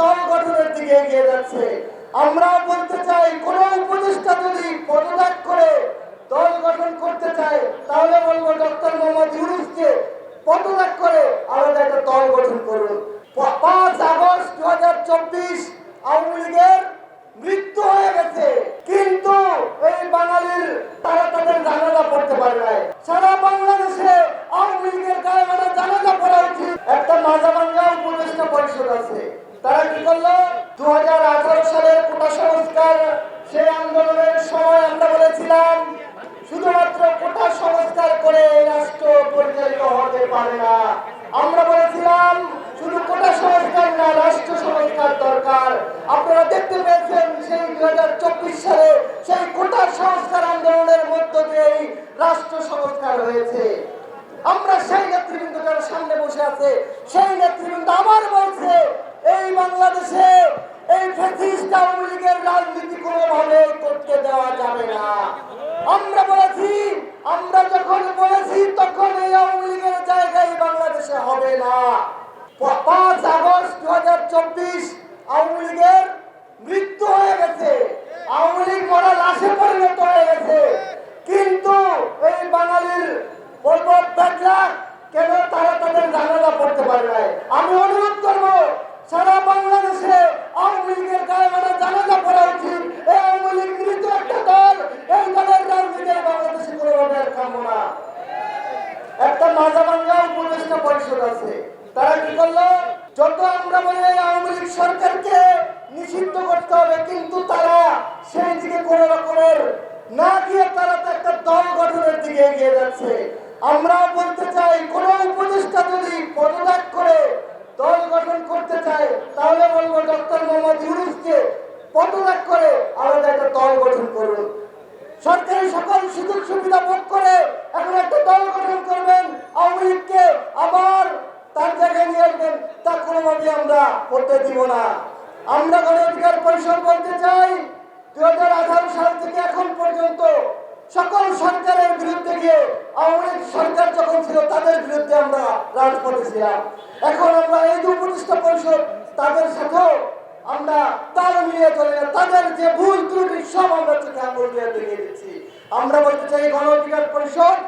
দল গঠনের দিকে এগিয়ে যাচ্ছে। আমরা বলতে চাই, কোন উপদেষ্টা যদি পদত্যাগ করে দল গঠন করতে চায়, তাহলে বলব ডক্টর মোহাম্মদ ইউনুসকে পদত্যাগ করে আলাদা একটা দল গঠন করুন। পাঁচ আগস্ট দু হাজার চব্বিশ আওয়ামী লীগের মৃত্যু হয়ে গেছে। কিন্তু এই বাঙালির, তারা তাদের জানাজা পড়তে পারে নাই। সারা বাংলাদেশে আওয়ামী লীগের গায়ে জানাজা পড়া উচিত। একটা মাজা বাংলা উপদেষ্টা পরিষদ আছে। করল দু সালের কোটা সংস্কার সেই আন্দোলনের সময় আমরা বলেছিলাম, শুধুমাত্র কোটা সংস্কার করে রাষ্ট্র পরিচালিত হতে পারে না। আমরা বলেছিলাম, শুধু কোটা সংস্কার না, রাষ্ট্র সংস্কার দরকার। আপনারা দেখতে পেয়েছেন সেই দু হাজার চব্বিশ সালে সেই কোটা সংস্কার আন্দোলনের মধ্য দিয়েই রাষ্ট্র সংস্কার হয়েছে। আমরা সেই নেতৃবৃন্দ যারা সামনে বসে আছে, সেই নেতৃবৃন্দ বাংলাদেশে এই ফ্যাসিস্ট আওয়ামী লীগের রাজনীতি কোনোভাবে করতে দেওয়া যাবে না। আমরা বলেছি, আমরা যখন বলেছি তখন এই আওয়ামী লীগের জায়গায় বাংলাদেশে হবে না। পাঁচ আগস্ট দু হাজার চব্বিশ আওয়ামী লীগের মৃত্যু হয়ে গেছে। আওয়ামী লীগ মরা লাশে পরিণত হয়ে গেছে। কিন্তু এই বাঙালির বলব ব্যাগরা কেন তারা তাদের জানালা পড়তে পারে নাই? আমি অনুরোধ করব সারা বাংলাদেশে আওয়ামী লীগের গায়ে মানে জানাজা পড়া উচিত এই আওয়ামী লীগ মৃত একটা দল এই দলের রাজনীতি এই বাংলাদেশে কোনোভাবে আর কাম্য না একটা মাজা বাংলা উপদেষ্টা তারা কি করল? যত আমরা বলি আওয়ামী লীগ সরকারকে নিষিদ্ধ করতে হবে, কিন্তু তারা সেই দিকে কোন রকমের না গিয়ে তারা তো একটা দল গঠনের দিকে এগিয়ে যাচ্ছে। আমরা বলতে চাই, কোন উপদেষ্টা যদি পদত্যাগ করে দল গঠন করতে চায়, তাহলে বলব ডক্টর মোহাম্মদ ইউনুসকে পদত্যাগ করে আলাদা একটা দল গঠন করুন। সরকারি সকল সুযোগ সুবিধা ভোগ করে এখন একটা দল গঠন করবেন আওয়ামী লীগকে আবার তার জায়গায় নিয়ে আসবেন তা কোনোভাবে আমরা করতে দিব না। আমরা গণ অধিকার পরিষদ বলতে চাই, দুই হাজার আঠারো সাল থেকে এখন পর্যন্ত সকল সরকারের বিরুদ্ধে গিয়ে আওয়ামী লীগ সরকার যখন ছিল, তাদের বিরুদ্ধে আমরা রাজপথে ছিলাম। এখন আমরা এই যে পরিষদ, তাদের সাথেও আমরা তাল মিলিয়ে চলে না, তাদের যে ভুল ত্রুটি সব আমরা চোখে আঙুল দিয়ে দেখিয়ে দিচ্ছি। আমরা বলতে চাই গণ অধিকার পরিষদ,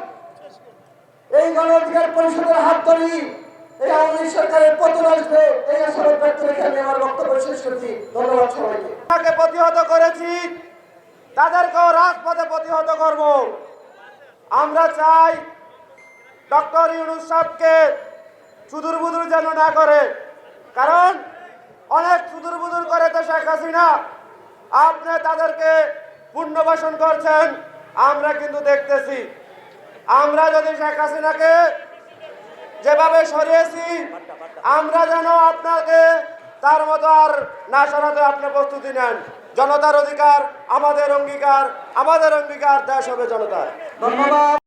এই গণ অধিকার পরিষদের হাত ধরি এই আওয়ামী সরকারের পতন আসবে এই আশাবাদ ব্যক্ত রেখে আমি আমার বক্তব্য শেষ করছি। ধন্যবাদ সবাইকে। তাকে প্রতিহত করেছি। তাদেরকেও রাজপথে প্রতিহত করব। আমরা চাই ডক্টর ইউনুস সাহেবকে সুদূর বুদুর যেন না করে। কারণ অনেক সুদূর বুদুর করে তো শেখ হাসিনা। আপনি তাদেরকে পুনর্বাসন করছেন, আমরা কিন্তু দেখতেছি। আমরা যদি শেখ হাসিনাকে যেভাবে সরিয়েছি, আমরা যেন আপনাকে তার মতো আর না সরাতে আপনি প্রস্তুতি নেন। জনতার অধিকার আমাদের অঙ্গীকার আমাদের অঙ্গীকার দেশ হবে জনতার। ধন্যবাদ।